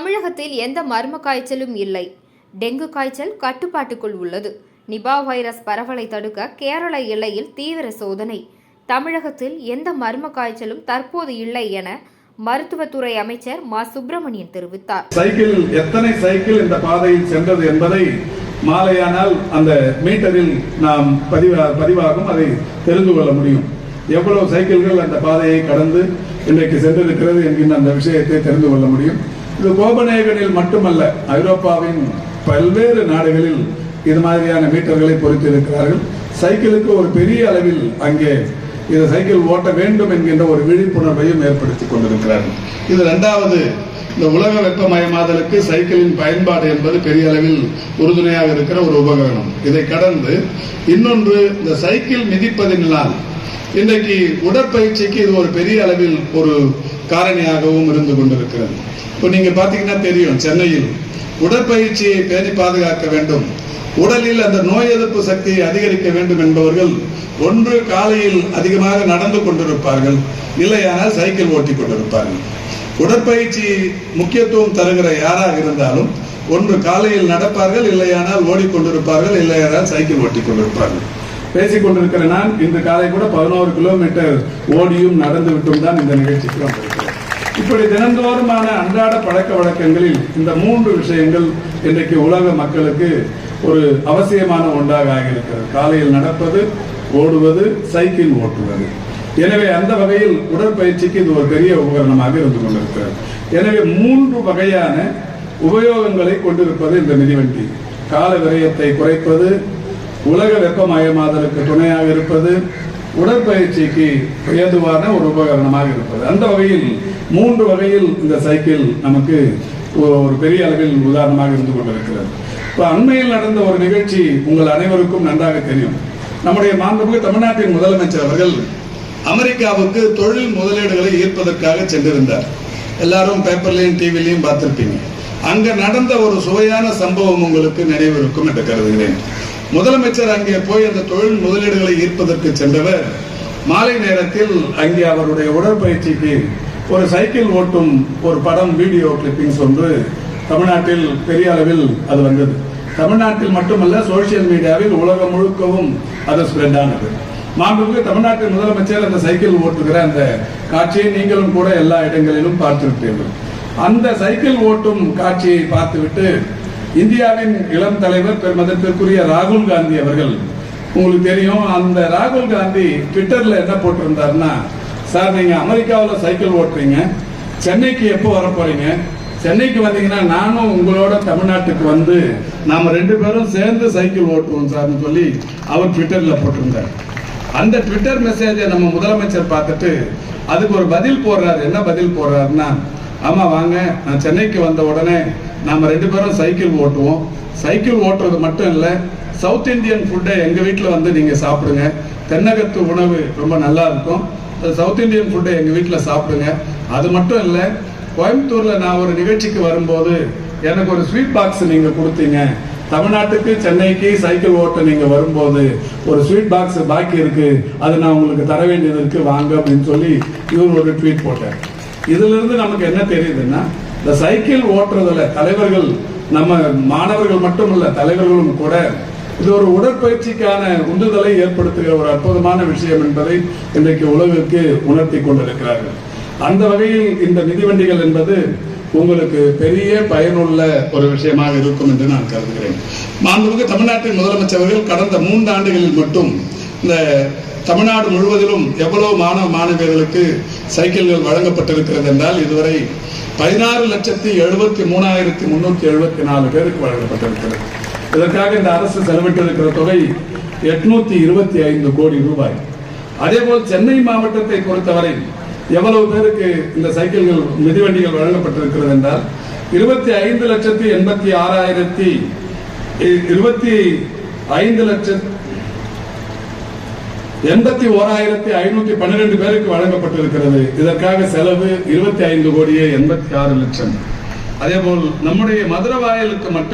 தமிழகத்தில் எந்த மர்ம காய்ச்சலும் இல்லை. டெங்கு காய்ச்சல் கட்டுப்பாட்டுக்குள் உள்ளது. நிபா வைரஸ் பரவலை தடுக்க கேரள எல்லையில் தீவிர சோதனை. தமிழகத்தில் எந்த மர்ம காய்ச்சலும் தற்போது இல்லை என மருத்துவத்துறை அமைச்சர் மா. சுப்பிரமணியன் தெரிவித்தார். சைக்கிள் எத்தனை சைக்கிள் இந்த பாதையில் சென்றது என்பதை மாலையானால் அந்த மீட்டரில் நாம் பதிவா பதிவாகும். அதை தெரிந்து கொள்ள முடியும். எவ்வளவு சைக்கிள்கள் அந்த பாதையை கடந்து இன்றைக்கு சென்றிருக்கிறது என்கின்ற அந்த விஷயத்தை தெரிந்து கொள்ள முடியும். இது கோபநேகனில் மட்டுமல்ல ஐரோப்பாவின் பல்வேறு நாடுகளில் இது மாதிரியான மீட்டர்களை பொறித்திருக்கிறார்கள் சைக்கிளுக்கு ஒரு பெரிய அளவில் அங்கே இது சைக்கிள் ஓட்ட வேண்டும் என்கின்ற ஒரு விழிப்புணர்வையும் ஏற்படுத்திக் கொண்டிருக்கிறார்கள். இது ரெண்டாவது இந்த உலக வெப்பமயமாதலுக்கு சைக்கிளின் பயன்பாடு என்பது பெரிய அளவில் உறுதுணையாக இருக்கிற ஒரு உபகரணம். இதை கடந்து இன்னொன்று இந்த சைக்கிள் மிதிப்பதினால் இன்றைக்கு உடற்பயிற்சிக்கு இது ஒரு பெரிய அளவில் ஒரு காரணியாகவும் இருந்து கொண்டிருக்கிறது. இப்போ நீங்க பாத்தீங்கன்னா தெரியும் சென்னையில் உடற்பயிற்சியை பேணி பாதுகாக்க வேண்டும். உடலில் அந்த நோய் எதிர்ப்பு சக்தியை அதிகரிக்க வேண்டும் என்பவர்கள் ஒன்று காலையில் அதிகமாக நடந்து கொண்டிருப்பார்கள் இல்லையானால் சைக்கிள் ஓட்டி கொண்டிருப்பார்கள். உடற்பயிற்சி முக்கியத்துவம் தருகிற யாராக இருந்தாலும் ஒன்று காலையில் நடப்பார்கள் இல்லையானால் ஓடிக்கொண்டிருப்பார்கள் இல்லையானால் சைக்கிள் ஓட்டி கொண்டிருப்பார்கள். பேசிக் கொண்டிருக்கிற நான் இன்று காலை கூட பதினோரு கிலோமீட்டர் ஓடியும் நடந்து விட்டும் தான் இந்த நிகழ்ச்சிக்கு வந்திருக்கிறேன். இப்படி தினந்தோறுமான அன்றாட பழக்க வழக்கங்களில் இந்த மூன்று விஷயங்கள் இன்றைக்கு உலக மக்களுக்கு ஒரு அவசியமான ஒன்றாக ஆகியிருக்கிறது. காலையில் நடப்பது ஓடுவது சைக்கிள் ஓட்டுவது. எனவே அந்த வகையில் உடற்பயிற்சிக்கு இது ஒரு பெரிய உபகரணமாக இருந்து கொண்டிருக்கிறது. எனவே மூன்று வகையான உபயோகங்களை கொண்டிருப்பது இந்த மிதிவண்டி. கால விரயத்தை குறைப்பது உலக வெப்பமயமாதலுக்கு துணையாக இருப்பது உடற்பயிற்சிக்கு ஏதுவான ஒரு உபகரணமாக இருப்பது. அந்த வகையில் மூன்று வகையில் இந்த சைக்கிள் நமக்கு ஒரு பெரிய அளவில் உதாரணமாக இருந்து கொண்டிருக்கிறது. இப்போ அண்மையில் நடந்த ஒரு நிகழ்ச்சி உங்கள் அனைவருக்கும் நன்றாக தெரியும். நம்முடைய மாண்புமிகு தமிழ்நாட்டின் முதலமைச்சர் அவர்கள் அமெரிக்காவுக்கு தொழில் முதலீடுகளை ஈர்ப்பதற்காக சென்றிருந்தார். எல்லாரும் பேப்பர்லையும் டிவிலையும் பார்த்திருப்பீங்க. அங்க நடந்த ஒரு சுவையான சம்பவம் உங்களுக்கு நினைவிருக்கும் என்று கருதுகிறேன். முதலமைச்சர் அங்கே போய் அந்த தொழில் முதலீடுகளை ஈர்ப்பதற்கு சென்றவர். மாலை நேரத்தில் அங்கே அவருடைய உடற்பயிற்சிக்கு ஒரு சைக்கிள் ஓட்டும் ஒரு படம் வீடியோ கிளிப்பிங்ஸ் ஒன்று தமிழ்நாட்டில் பெரிய அளவில் அது வந்தது. தமிழ்நாட்டில் மட்டுமல்ல சோசியல் மீடியாவில் உலகம் முழுக்கவும் அது ஸ்ப்ரெட் ஆனது. மாண்புமிகு தமிழ்நாட்டின் முதலமைச்சர் அந்த சைக்கிள் ஓட்டுகிற அந்த காட்சியை நீங்களும் கூட எல்லா இடங்களிலும் பார்த்திருப்பீர்கள். அந்த சைக்கிள் ஓட்டும் காட்சியை பார்த்துவிட்டு இந்தியாவின் இளம் தலைவர் பெருமதத்திற்குரிய ராகுல் காந்தி அவர்கள் உங்களுக்கு தெரியும் அந்த ராகுல் காந்தி ட்விட்டர்ல என்ன போட்டிருந்தாருன்னா சார் நீங்க அமெரிக்காவில் சைக்கிள் ஓட்டுறீங்க சென்னைக்கு எப்போ வர போறீங்க சென்னைக்கு வந்தீங்கன்னா நானும் உங்களோட தமிழ்நாட்டுக்கு வந்து நாம ரெண்டு பேரும் சேர்ந்து சைக்கிள் ஓட்டுவோம் சார்னு சொல்லி அவர் ட்விட்டர்ல போட்டிருந்தார். அந்த ட்விட்டர் மெசேஜை நம்ம முதலமைச்சர் பார்த்துட்டு அதுக்கு ஒரு பதில் போடுறாரு. என்ன பதில் போடுறாருன்னா ஆமா வாங்க நான் சென்னைக்கு வந்த உடனே நாம் ரெண்டு பேரும் சைக்கிள் ஓட்டுவோம். சைக்கிள் ஓட்டுறது மட்டும் இல்லை சவுத் இந்தியன் ஃபுட்டை எங்கள் வீட்டில் வந்து நீங்கள் சாப்பிடுங்க. தென்னகத்து உணவு ரொம்ப நல்லா இருக்கும். சவுத் இந்தியன் ஃபுட்டை எங்கள் வீட்டில் சாப்பிடுங்க. அது மட்டும் இல்லை கோயம்புத்தூரில் நான் ஒரு நிகழ்ச்சிக்கு வரும்போது எனக்கு ஒரு ஸ்வீட் பாக்ஸ் நீங்கள் கொடுத்தீங்க. தமிழ்நாட்டுக்கு சென்னைக்கு சைக்கிள் ஓட்ட நீங்கள் வரும்போது ஒரு ஸ்வீட் பாக்ஸ் பாக்கி இருக்குது அது நான் உங்களுக்கு தர வேண்டியது இருக்குது வாங்க அப்படின்னு சொல்லி இவர் ஒரு ட்வீட் போட்டேன் இதுலேருந்து நமக்கு என்ன தெரியுதுன்னா இந்த சைக்கிள் ஓட்டுறதுல தலைவர்கள் நம்ம மாணவர்கள் மட்டுமல்ல தலைவர்களும் கூட இது ஒரு உடற்பயிற்சிக்கான உந்துதலை ஏற்படுத்துகிற ஒரு அற்புதமான விஷயம் என்பதை இன்றைக்கு உலகிற்கு உணர்த்தி கொண்டிருக்கிறார்கள். அந்த வகையில் இந்த மிதிவண்டிகள் என்பது உங்களுக்கு பெரிய பயனுள்ள ஒரு விஷயமாக இருக்கும் என்று நான் கருதுகிறேன். மாண்புமிகு தமிழ்நாட்டின் முதலமைச்சர்கள் கடந்த மூன்று ஆண்டுகளில் மட்டும் இந்த தமிழ்நாடு முழுவதிலும் எவ்வளவு மாணவ மாணவியர்களுக்கு சைக்கிள்கள் வழங்கப்பட்டிருக்கிறது என்றால் இதுவரை பதினாறு லட்சத்தி எழுபத்தி மூணாயிரத்தி முன்னூத்தி எழுபத்தி நாலு பேருக்கு வழங்கப்பட்டிருக்கிறது. இதற்காக இந்த அரசு செலவிட்டிருக்கிற தொகை எட்நூத்தி இருபத்தி ஐந்து கோடி ரூபாய். அதேபோல் சென்னை மாவட்டத்தை பொறுத்தவரை எவ்வளவு பேருக்கு இந்த சைக்கிள்கள் மிதிவண்டிகள் வழங்கப்பட்டிருக்கிறது என்றால் இருபத்தி ஐந்து லட்சத்தி எண்பத்தி ஆறாயிரத்தி இருபத்தி ஐந்து லட்சத்தி எண்பத்தி ஓராயிரத்தி ஐநூத்தி பன்னிரெண்டு பேருக்கு வழங்கப்பட்டிருக்கிறது. இதற்காக செலவு இருபத்தி ஐந்து கோடியே எண்பத்தி ஆறு லட்சம். அதேபோல் நம்முடைய மதுரவாயலுக்கு மட்டும்